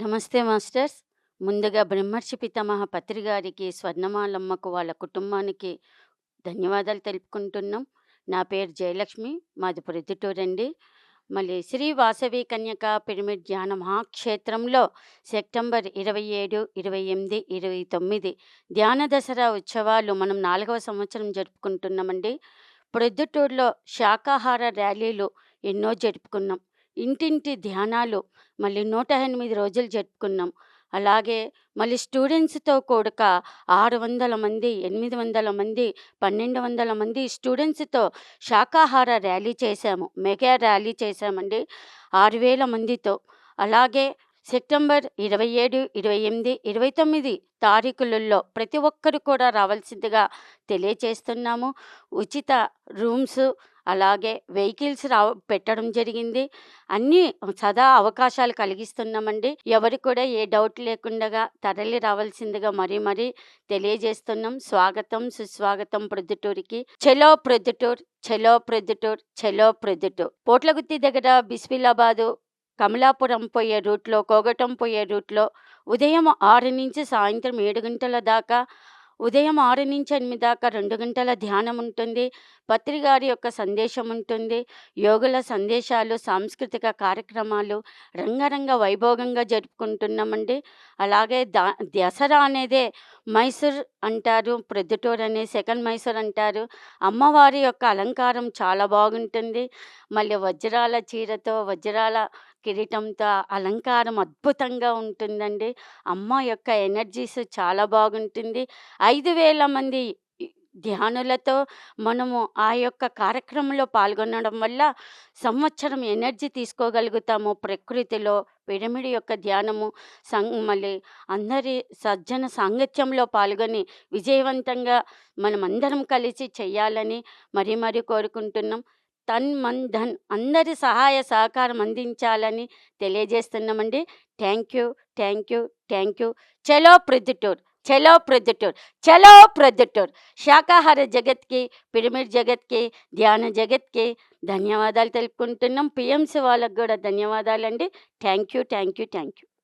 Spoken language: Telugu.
నమస్తే మాస్టర్స్. ముందుగా బ్రహ్మర్షి పితామహ పత్రి గారికి, స్వర్ణమాలమ్మకు, వాళ్ళ కుటుంబానికి ధన్యవాదాలు తెలుపుకుంటున్నాం. నా పేరు జయలక్ష్మి. మాది ప్రొద్దుటూరండి. మళ్ళీ శ్రీ వాసవి కన్యక పిరమిడ్ ధ్యాన మహాక్షేత్రంలో సెప్టెంబర్ 27, 28, 29 ధ్యాన దసరా ఉత్సవాలు మనం నాలుగవ సంవత్సరం జరుపుకుంటున్నామండి. ప్రొద్దుటూరులో శాకాహార ర్యాలీలు ఎన్నో జరుపుకున్నాం. ఇంటింటి ధ్యానాలు మళ్ళీ 108 రోజులు జరుపుకున్నాం. అలాగే మళ్ళీ స్టూడెంట్స్‌తో కూడక 600 మంది, 800 మంది, 1200 మంది స్టూడెంట్స్‌తో శాకాహార ర్యాలీ చేశాము. మెగా ర్యాలీ చేశామండి. 6000 మందితో. అలాగే సెప్టెంబర్ 27, 28, 29 తారీఖులలో ప్రతి ఒక్కరు కూడా రావాల్సిందిగా తెలియచేస్తున్నాము. ఉచిత రూమ్స్ అలాగే వెహికల్స్ రావ పెట్టడం జరిగింది. అన్నీ సదా అవకాశాలు కలిగిస్తున్నామండి. ఎవరు కూడా ఏ డౌట్ లేకుండా తరలి రావాల్సిందిగా మరీ మరీ తెలియజేస్తున్నాం. స్వాగతం, సుస్వాగతం ప్రొద్దుటూరికి చెలో ప్రొద్దుటూర్, చెలో ప్రొద్దుటూర్, చెలో ప్రొద్దుటూర్. పోట్లగుత్తి దగ్గర బిస్మిల్లాబాదు, కమలాపురం పోయే రూట్‌లో, కోగటం పోయే రూట్‌లో ఉదయం ఆరు నుంచి సాయంత్రం ఏడు గంటల దాకా, ఉదయం ఆరు నుంచి ఎనిమిది దాకా రెండు గంటల ధ్యానం ఉంటుంది. పత్రి గారి యొక్క సందేశం ఉంటుంది. యోగుల సందేశాలు, సాంస్కృతిక కార్యక్రమాలు రంగరంగ వైభోగంగా జరుపుకుంటున్నామండి. అలాగే దా దసరా అనేదే మైసూర్ అంటారు. ప్రొద్దుటూరు అనే సెకండ్ మైసూర్ అంటారు. అమ్మవారి యొక్క అలంకారం చాలా బాగుంటుంది. మళ్ళీ వజ్రాల చీరతో, వజ్రాల కిరీటంతో అలంకారం అద్భుతంగా ఉంటుందండి. అమ్మ యొక్క ఎనర్జీస్ చాలా బాగుంటుంది. ఐదు వేల మంది ధ్యానులతో మనము ఆ యొక్క కార్యక్రమంలో పాల్గొనడం వల్ల సంవత్సరం ఎనర్జీ తీసుకోగలుగుతాము. ప్రకృతిలో పిరమిడ్ యొక్క ధ్యానము సం మళ్ళీ అందరి సజ్జన సాంగత్యంలో పాల్గొని విజయవంతంగా మనమందరం కలిసి చేయాలని మరీ మరీ కోరుకుంటున్నాం. తన్, మన్, ధన్ అందరి సహాయ సహకారం అందించాలని తెలియజేస్తున్నామండి. Thank you. Thank you. Thank you. చలో ప్రొద్దుటూర్, చలో ప్రొద్దుటూర్, చలో ప్రొద్దుటూర్. శాకాహార జగత్‌కి, పిరమిడ్ జగత్‌కి, ధ్యాన జగత్‌కి ధన్యవాదాలు తెలుపుకుంటున్నాం. పిఎంసి వాళ్ళకు కూడా ధన్యవాదాలండి. Thank you. Thank you. Thank you.